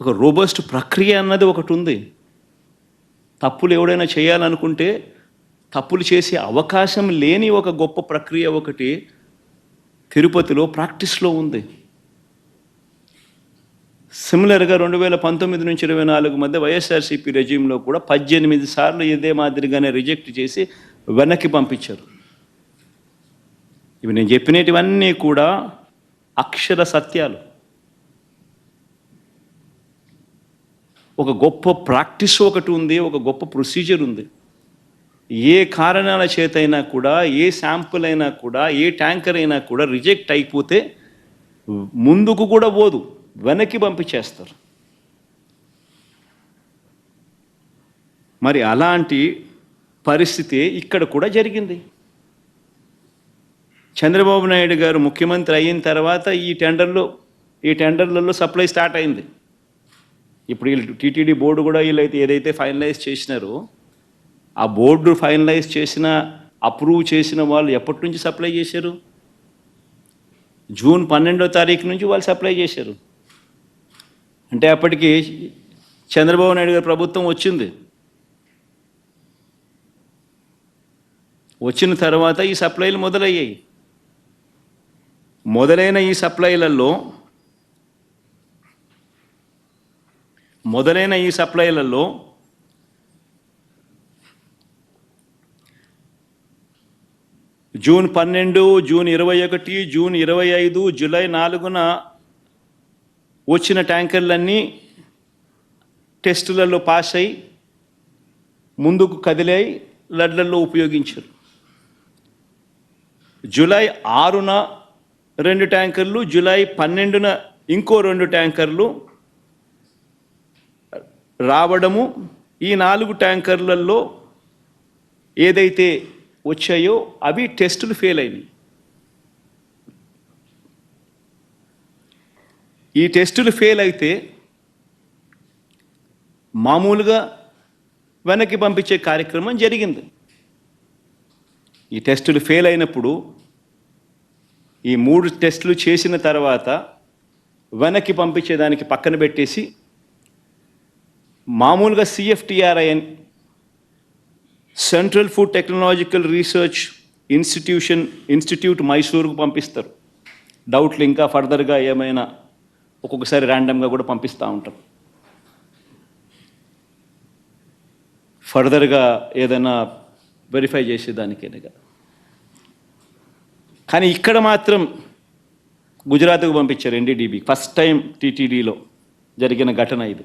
ఒక రోబస్ట్ ప్రక్రియ అన్నది ఒకటి ఉంది. తప్పులు ఎవడైనా చేయాలనుకుంటే తప్పులు చేసే అవకాశం లేని ఒక గొప్ప ప్రక్రియ ఒకటి తిరుపతిలో ప్రాక్టీస్లో ఉంది. సిమిలర్గా రెండు వేల పంతొమ్మిది నుంచి ఇరవై నాలుగు మధ్య వైఎస్ఆర్సీపీ రెజ్యూమ్లో కూడా పద్దెనిమిది సార్లు ఇదే మాదిరిగానే రిజెక్ట్ చేసి వెనక్కి పంపించారు. ఇవి నేను చెప్పినటివన్నీ కూడా అక్షర సత్యాలు. ఒక గొప్ప ప్రాక్టీస్ ఒకటి ఉంది ఒక గొప్ప ప్రొసీజర్ ఉంది. ఏ కారణాల చేతైనా కూడా ఏ శాంపుల్ అయినా కూడా ఏ ట్యాంకర్ అయినా కూడా రిజెక్ట్ అయిపోతే ముందుకు కూడా పోదు వెనక్కి పంపించేస్తారు. మరి అలాంటి పరిస్థితి ఇక్కడ కూడా జరిగింది. చంద్రబాబు నాయుడు గారు ముఖ్యమంత్రి అయిన తర్వాత ఈ టెండర్లో ఈ టెండర్లలో సప్లై స్టార్ట్ అయింది. ఇప్పుడు వీళ్ళు టీటీడీ బోర్డు కూడా వీళ్ళైతే ఏదైతే ఫైనలైజ్ చేసినారో ఆ బోర్డు ఫైనలైజ్ చేసిన అప్రూవ్ చేసిన వాళ్ళు ఎప్పటి నుంచి సప్లై చేశారు? జూన్ పన్నెండో తారీఖు నుంచి వాళ్ళు సప్లై చేశారు. అంటే అప్పటికి చంద్రబాబు నాయుడు గారి ప్రభుత్వం వచ్చింది. వచ్చిన తర్వాత ఈ సప్లైలు మొదలయ్యాయి. మొదలైన ఈ సప్లైలలో మొదలైన ఈ సప్లైలలో జూన్ పన్నెండు జూన్ ఇరవై ఒకటి జూన్ ఇరవై ఐదు జూలై నాలుగున వచ్చిన ట్యాంకర్లన్నీ టెస్టులలో పాస్ అయి ముందుకు కదిలాయి లడ్లలో ఉపయోగించారు. జూలై ఆరున రెండు ట్యాంకర్లు జూలై పన్నెండున ఇంకో రెండు ట్యాంకర్లు రావడము ఈ నాలుగు ట్యాంకర్లలో ఏదైతే వచ్చాయో అవి టెస్టులు ఫెయిల్ అయినాయి. ఈ టెస్టులు ఫెయిల్ అయితే మామూలుగా వెనక్కి పంపించే కార్యక్రమం జరిగింది. ఈ టెస్టులు ఫెయిల్ అయినప్పుడు ఈ మూడు టెస్టులు చేసిన తర్వాత వెనక్కి పంపించేదానికి పక్కన పెట్టేసి మామూలుగా సిఎఫ్టిఆర్ఐఎన్ central food technological research institution institute మైసూరుకు పంపిస్తారు. డౌట్లు ఇంకా ఫర్దర్గా ఏమైనా ఒక్కొక్కసారి ర్యాండమ్గా కూడా పంపిస్తూ ఉంటారు ఫర్దర్గా ఏదైనా వెరిఫై చేసేదానికేనగా కానీ ఇక్కడ మాత్రం గుజరాత్కు పంపించారు ఎన్డీడీబీ ఫస్ట్ టైం టీటీడీలో జరిగిన ఘటన ఇది.